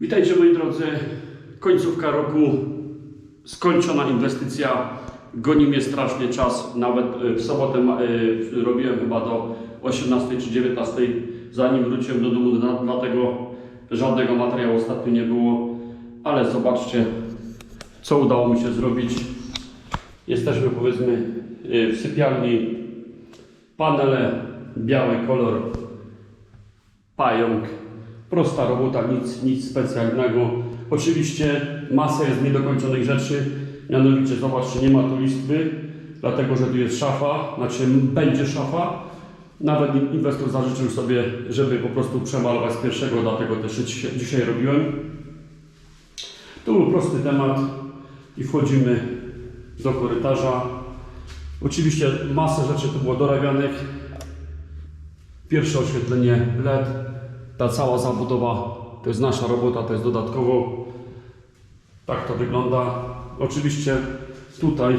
Witajcie moi drodzy. Końcówka roku, skończona inwestycja. Goni mnie strasznie czas. Nawet e, w sobotę e, robiłem chyba do 18 czy 19, zanim wróciłem do domu, dla- dlatego żadnego materiału ostatnio nie było. Ale zobaczcie, co udało mi się zrobić. Jesteśmy powiedzmy e, w sypialni. Panele, biały kolor, pająk. Prosta robota, nic, nic specjalnego. Oczywiście masa jest niedokończonych rzeczy. Mianowicie, zobaczcie, nie ma tu listwy, dlatego że tu jest szafa, znaczy będzie szafa. Nawet in- inwestor zażyczył sobie, żeby po prostu przemalować z pierwszego, dlatego też dzisiaj robiłem. To był prosty temat i wchodzimy do korytarza. Oczywiście masę rzeczy tu było dorabianych. Pierwsze oświetlenie LED, ta cała zabudowa to jest nasza robota, to jest dodatkowo. Tak to wygląda. Oczywiście tutaj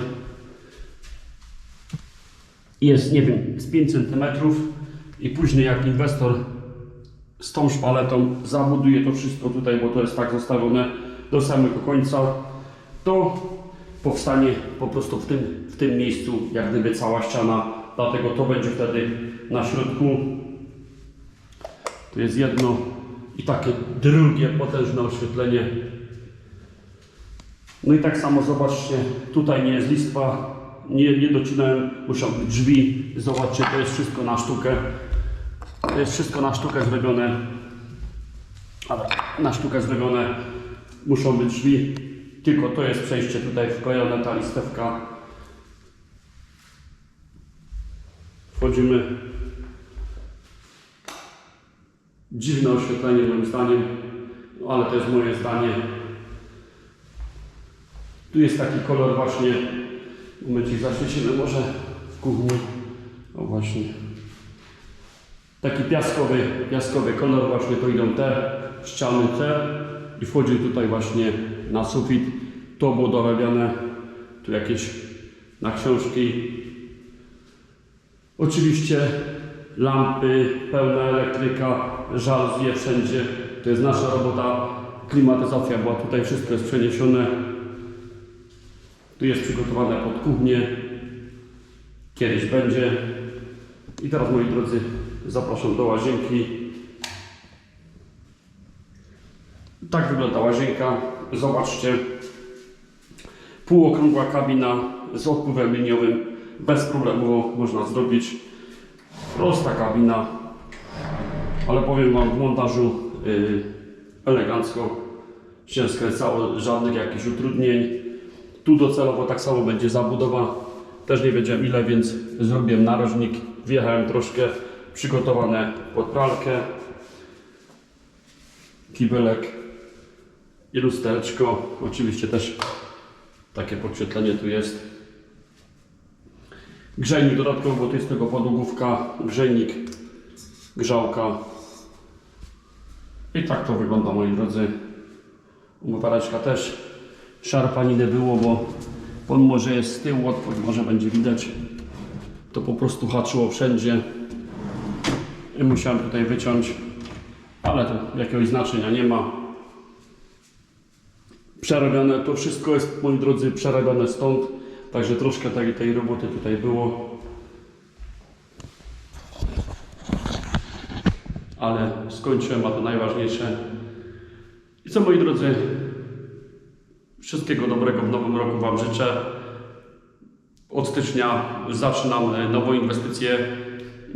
jest, nie wiem, z 5 cm i później jak inwestor z tą szpaletą zabuduje to wszystko tutaj, bo to jest tak zostawione do samego końca, to powstanie po prostu w tym, w tym miejscu jak gdyby cała ściana, dlatego to będzie wtedy na środku. Tu jest jedno i takie drugie potężne oświetlenie. No i tak samo zobaczcie, tutaj nie jest listwa, nie, nie docinałem, muszą być drzwi. Zobaczcie, to jest wszystko na sztukę. To jest wszystko na sztukę zrobione. Na sztukę zrobione muszą być drzwi. Tylko to jest przejście tutaj wklejone, ta listewka. Wchodzimy. Dziwne oświetlenie moim zdaniem, no ale to jest moje zdanie. Tu jest taki kolor właśnie, momencik zaświecimy może w kuchni. O właśnie. Taki piaskowy, piaskowy kolor właśnie to idą te ściany te i wchodzi tutaj właśnie na sufit. To było dorabiane, tu jakieś na książki. Oczywiście lampy, pełna elektryka, żaluzje wszędzie. To jest nasza robota. Klimatyzacja była tutaj, wszystko jest przeniesione. Tu jest przygotowane pod kuchnię. Kiedyś będzie. I teraz moi drodzy, zapraszam do łazienki. Tak wygląda łazienka. Zobaczcie. Półokrągła kabina z odpływem liniowym. Bez problemu można zrobić. Prosta kabina. Ale powiem Wam w montażu yy, elegancko się skręcało. Żadnych jakichś utrudnień. Tu docelowo tak samo będzie zabudowa. Też nie wiedziałem ile, więc zrobiłem narożnik. Wjechałem troszkę przygotowane pod pralkę. Kibelek i lustereczko. Oczywiście też takie podświetlenie tu jest. Grzejnik dodatkowo, bo to jest tego podłogówka. Grzejnik, grzałka. I tak to wygląda moi drodzy. Umywaleczka też szarpaniny było, bo pomimo, że jest z tyłu, może będzie widać, to po prostu haczyło wszędzie i musiałem tutaj wyciąć, ale to jakiegoś znaczenia nie ma. Przerobione, to wszystko jest, moi drodzy, przerabiane stąd, także troszkę tej, tej roboty tutaj było. Ale skończyłem, a to najważniejsze. I co moi drodzy, Wszystkiego dobrego w nowym roku Wam życzę. Od stycznia zaczynam e, nową inwestycję,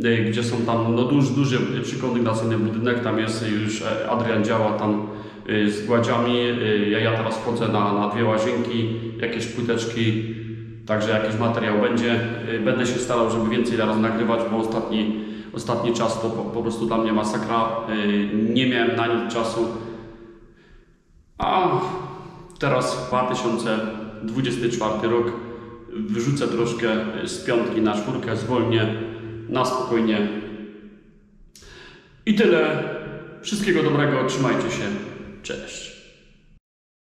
e, gdzie są tam no, duży, duży przykondygnacyjny budynek. Tam jest już e, Adrian działa tam e, z gładziami. E, Ja, ja teraz wchodzę na, na dwie łazienki, jakieś płyteczki, także jakiś materiał będzie. E, Będę się starał, żeby więcej teraz nagrywać, bo ostatni, ostatni czas to po, po prostu dla mnie masakra. E, Nie miałem na nic czasu. A teraz 2024 rok wyrzucę troszkę z piątki na czwórkę, zwolnię na spokojnie. I tyle. Wszystkiego dobrego, trzymajcie się. Cześć.